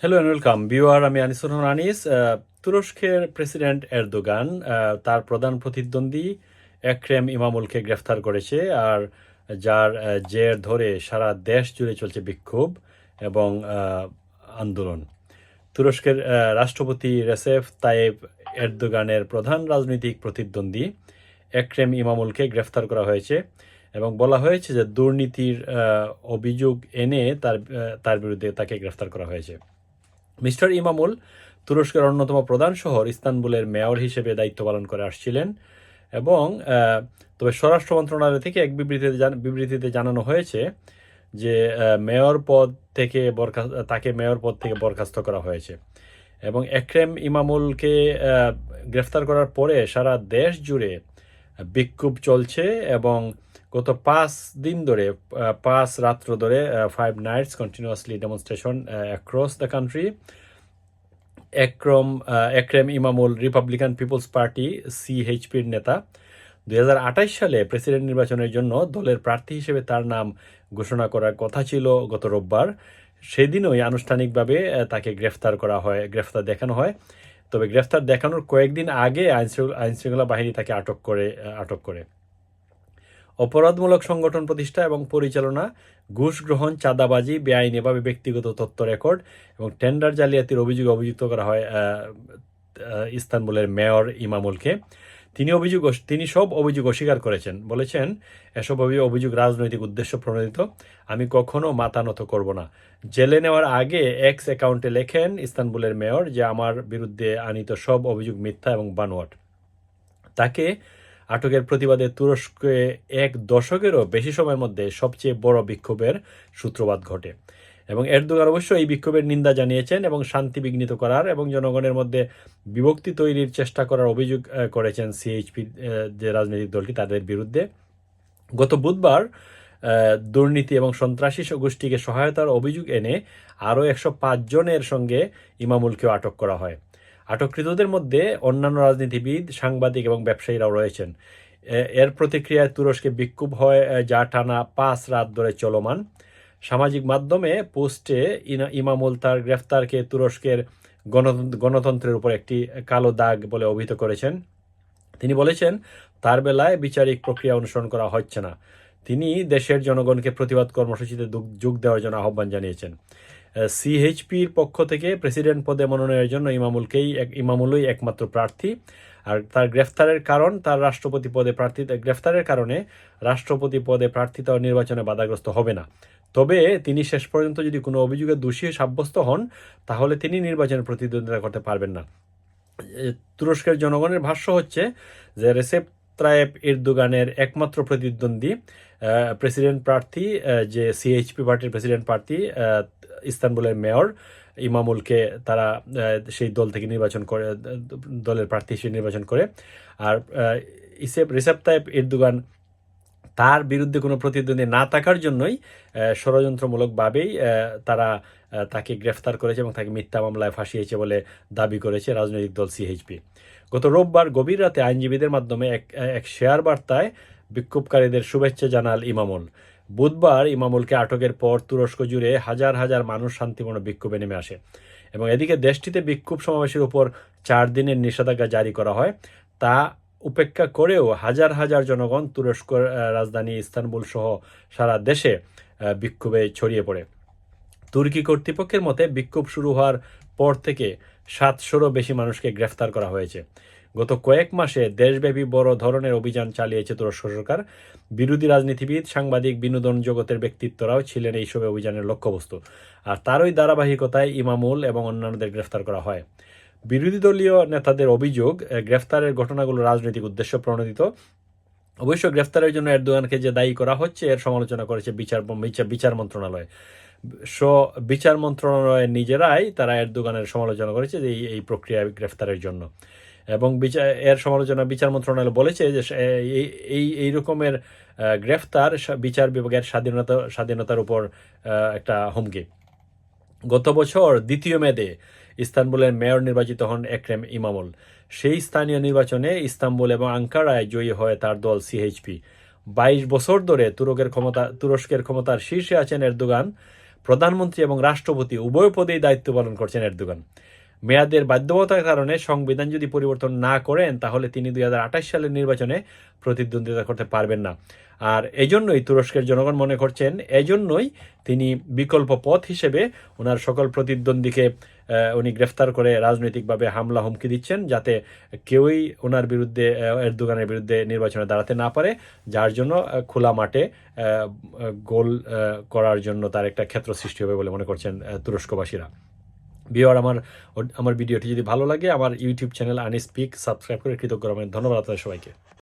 Hello and welcome beware আমি আনিসুর রহমান আনিস তুরস্কের president Erdogan তার প্রধান প্রতিদ্বন্দ্বী একরেম ইমামুলকে গ্রেফতার করেছে, আর যার জের ধরে সারা দেশ জুড়ে চলছে বিক্ষোভ এবং আন্দোলন। তুরস্কের রাষ্ট্রপতি রেসেফ তাইব এরদোগানের প্রধান রাজনৈতিক প্রতিদ্বন্দ্বী একরেম ইমামুলকে গ্রেফতার করা হয়েছে এবং বলা হয়েছে যে দুর্নীতির অভিযোগ এনে তার তার বিরুদ্ধে তাকে গ্রেফতার করা হয়েছে। মিস্টার ইমামুল তুরস্কের অন্যতম প্রধান শহর ইস্তানবুলের মেয়র হিসেবে দায়িত্ব পালন করে আসছিলেন এবং তবে স্বরাষ্ট্র মন্ত্রণালয় থেকে এক বিবৃতিতে বিবৃতিতে জানানো হয়েছে যে মেয়র পদ থেকে বরখাস্ত তাকে মেয়র পদ থেকে বরখাস্ত করা হয়েছে এবং একরেম ইমামুলকে গ্রেফতার করার পরে সারা দেশ জুড়ে বিক্ষোভ চলছে এবং গত পাঁচ দিন ধরে পাঁচ রাত্র ধরে five nights continuously demonstration across the country Ekrem Ekrem Imamul Republican People's Party সিএইচপির নেতা। দুই সালে প্রেসিডেন্ট নির্বাচনের জন্য দলের প্রার্থী হিসেবে তার নাম ঘোষণা করার কথা ছিল গত রোববার। সেদিনই আনুষ্ঠানিকভাবে তাকে গ্রেফতার করা হয়, গ্রেফতার দেখানো হয়। তবে গ্রেফতার দেখানোর কয়েকদিন আগে আইনশৃঙ্খলা বাহিনী তাকে আটক করে আটক করে। অপরাধমূলক সংগঠন প্রতিষ্ঠা এবং পরিচালনা, ঘুষ গ্রহণ, চাঁদাবাজি বেআইনিভাবে ব্যক্তিগত তথ্য রেকর্ড এবং টেন্ডার জালিয়াতির অভিযোগে অভিযুক্ত করা হয় ইস্তানবুলের মেয়র ইমামুলকে। তিনি অভিযোগ তিনি সব অভিযোগ অস্বীকার করেছেন। বলেছেন, এসব অভি- অভিযোগ রাজনৈতিক উদ্দেশ্য প্রণোদিত। আমি কখনো মাথা নত করব না। জেলে নেওয়ার আগে এক্স অ্যাকাউন্টে লেখেন ইস্তানবুলের মেয়র যে, আমার বিরুদ্ধে আনিত সব অভিযোগ মিথ্যা এবং বানোয়াট। তাকে আটকের প্রতিবাদে তুরস্কে এক দশকেরও বেশি সময়ের মধ্যে সবচেয়ে বড় বিক্ষোভের সূত্রপাত ঘটে। এবং এরদোগান অবশ্য এই বিক্ষোভের নিন্দা জানিয়েছেন এবং শান্তি বিঘ্নিত করার এবং জনগণের মধ্যে বিভক্তি তৈরির চেষ্টা করার অভিযোগ করেছেন সিএইচপি যে রাজনৈতিক দলটি তাদের বিরুদ্ধে। গত বুধবার দুর্নীতি এবং সন্ত্রাসী গোষ্ঠীকে সহায়তার অভিযোগ এনে আরও একশো জনের সঙ্গে ইমামুলকেও আটক করা হয়। আটককৃতদের মধ্যে অন্যান্য রাজনীতিবিদ, সাংবাদিক এবং ব্যবসায়ীরাও রয়েছেন। এর প্রতিক্রিয়ায় তুরস্কে বিক্ষোভ হয় যা টানা পাঁচ রাত ধরে চলমান। সামাজিক মাধ্যমে পোস্টে ইমামুল তার গ্রেফতারকে তুরস্কের গণতন্ত্র- গণতন্ত্রের উপর একটি কালো দাগ বলে অভিহিত করেছেন। তিনি বলেছেন, তার বেলায় বিচারিক প্রক্রিয়া অনুসরণ করা হচ্ছে না। তিনি দেশের জনগণকে প্রতিবাদ কর্মসূচিতে যোগ দেওয়ার জন্য আহ্বান জানিয়েছেন। সিএইচপির পক্ষ থেকে প্রেসিডেন্ট পদে মনোনয়নের জন্য ইমামুলকেই ইমামুলই একমাত্র প্রার্থী। আর তার গ্রেফতারের কারণ, তার রাষ্ট্রপতি পদে প্রার্থী গ্রেফতারের কারণে রাষ্ট্রপতি পদে প্রার্থিতা ও নির্বাচনে বাধাগ্রস্ত হবে না। তবে তিনি শেষ পর্যন্ত যদি কোনো অভিযোগে দোষী সাব্যস্ত হন, তাহলে তিনি নির্বাচনে প্রতিদ্বন্দ্বিতা করতে পারবেন না। তুরস্কের জনগণের ভাষ্য হচ্ছে যে রেসেপ ত্রায়েব এরদোগানের একমাত্র প্রতিদ্বন্দ্বী প্রেসিডেন্ট প্রার্থী যে সিএইচপি পার্টির প্রেসিডেন্ট প্রার্থী ইস্তানবুলের মেয়র ইমামুলকে তারা সেই দল থেকে নির্বাচন করে দলের প্রার্থী হিসেবে নির্বাচন করে। আর ইসেপ রিসেপ তাইপ এরদোগান তার বিরুদ্ধে কোনো প্রতিদ্বন্দ্বী না থাকার জন্যই ষড়যন্ত্রমূলকভাবেই তারা তাকে গ্রেফতার করেছে এবং তাকে মিথ্যা মামলায় ফাঁসিয়েছে বলে দাবি করেছে রাজনৈতিক দল সিএইচপি। গত রোববার গভীর রাতে আইনজীবীদের মাধ্যমে এক এক শেয়ার বার্তায় বিক্ষোভকারীদের শুভেচ্ছা জানাল ইমামুল। বুধবার ইমামুলকে আটকের পর তুরস্ক জুড়ে হাজার হাজার মানুষ শান্তিপূর্ণ বিক্ষোভে নেমে আসে এবং এদিকে দেশটিতে বিক্ষোভ সমাবেশের উপর চার দিনের নিষেধাজ্ঞা জারি করা হয়। তা উপেক্ষা করেও হাজার হাজার জনগণ তুরস্ক রাজধানী ইস্তানবুল সহ সারা দেশে বিক্ষোভে ছড়িয়ে পড়ে। তুর্কি কর্তৃপক্ষের মতে বিক্ষোভ শুরু হওয়ার পর থেকে সাতশোরও বেশি মানুষকে গ্রেফতার করা হয়েছে। গত কয়েক মাসে দেশব্যাপী বড় ধরনের অভিযান চালিয়েছে তুরস্ক সরকার। বিরোধী রাজনীতিবিদ, সাংবাদিক, বিনোদন জগতের ব্যক্তিত্বরাও ছিলেন এইসব অভিযানের লক্ষ্যবস্তু। আর তারই ধারাবাহিকতায় ইমামুল এবং অন্যান্যদের গ্রেফতার করা হয়। বিরোধী দলীয় নেতাদের অভিযোগ গ্রেফতারের ঘটনাগুলো রাজনৈতিক উদ্দেশ্য প্রণোদিত। অবশ্য গ্রেফতারের জন্য এরদোগানকে যে দায়ী করা হচ্ছে, এর সমালোচনা করেছে বিচার, বিচার- মন্ত্রণালয়। স বিচার মন্ত্রণালয়ের নিজেরাই তারা এরদোগানের সমালোচনা করেছে যে এই প্রক্রিয়া গ্রেফতারের জন্য। এবং বিচার এর সমালোচনা বিচার মন্ত্রণালয় বলেছে যে এই এই রকমের গ্রেফতার বিচার বিভাগের স্বাধীনতা, স্বাধীনতার উপর একটা হুমকি। গত বছর দ্বিতীয় মেদে ইস্তানবুলের মেয়র নির্বাচিত হন একরেম ইমামুল। সেই স্থানীয় নির্বাচনে ইস্তাম্বুল এবং আঙ্কারায় জয়ী হয় তার দল সিএইচপি বাইশ বছর ধরে তুরকের ক্ষমতা, তুরস্কের ক্ষমতার শীর্ষে আছেন এরদোগান। প্রধানমন্ত্রী এবং রাষ্ট্রপতি উভয় পদেই দায়িত্ব পালন করছেন এরদোগান। মেয়াদের বাধ্যবতার কারণে সংবিধান যদি পরিবর্তন না করেন, তাহলে তিনি দুই হাজার আঠাশ সালের নির্বাচনে প্রতিদ্বন্দ্বিতা করতে পারবেন না। আর এজন্যই তুরস্কের জনগণ মনে করছেন, এজন্যই তিনি বিকল্প পথ হিসেবে ওনার সকল প্রতিদ্বন্দ্বীকে উনি গ্রেফতার করে রাজনৈতিকভাবে হামলা হুমকি দিচ্ছেন যাতে কেউই ওনার বিরুদ্ধে এরদোগানের বিরুদ্ধে নির্বাচনে দাঁড়াতে না পারে, যার জন্য খোলা মাঠে গোল করার জন্য তার একটা ক্ষেত্র সৃষ্টি হবে বলে মনে করছেন তুরস্কবাসীরা। বিওর আমার আমার ভিডিওটি যদি ভালো লাগে, আমার ইউটিউব চ্যানেল আনি স্পিক সাবস্ক্রাইব করে কৃতজ্ঞ ধন্যবাদ আপনাদের সবাইকে।